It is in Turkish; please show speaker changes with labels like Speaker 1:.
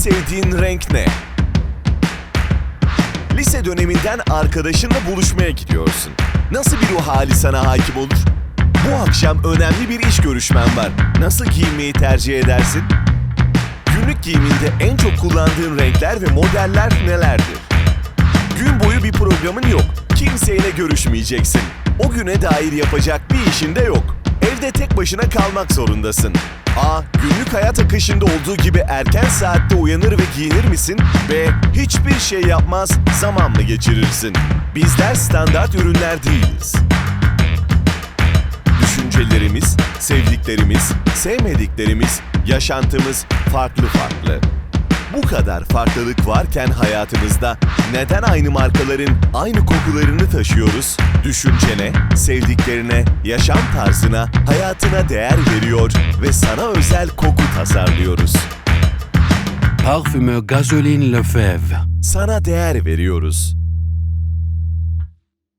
Speaker 1: sevdiğin renk ne? Lise döneminden arkadaşınla buluşmaya gidiyorsun. Nasıl bir ruh hali sana hakim olur? Bu akşam önemli bir iş görüşmen var. Nasıl giyinmeyi tercih edersin? Günlük giyiminde en çok kullandığın renkler ve modeller nelerdir? Gün boyu bir programın yok. Kimseyle görüşmeyeceksin. O güne dair yapacak bir işin de yok. Evde tek başına kalmak zorundasın. A. Günlük hayat akışında olduğu gibi erken saatte uyanır ve giyinir misin? B. Hiçbir şey yapmaz, zaman mı geçirirsin? Bizler standart ürünler değiliz. Düşüncelerimiz, sevdiklerimiz, sevmediklerimiz, yaşantımız farklı farklı. Bu kadar farklılık varken hayatımızda neden aynı markaların aynı kokularını taşıyoruz? Düşüncene, sevdiklerine, yaşam tarzına, hayatına değer veriyor ve sana özel koku tasarlıyoruz.
Speaker 2: Parfumeur Gasoline Lefebvre.
Speaker 1: Sana değer veriyoruz.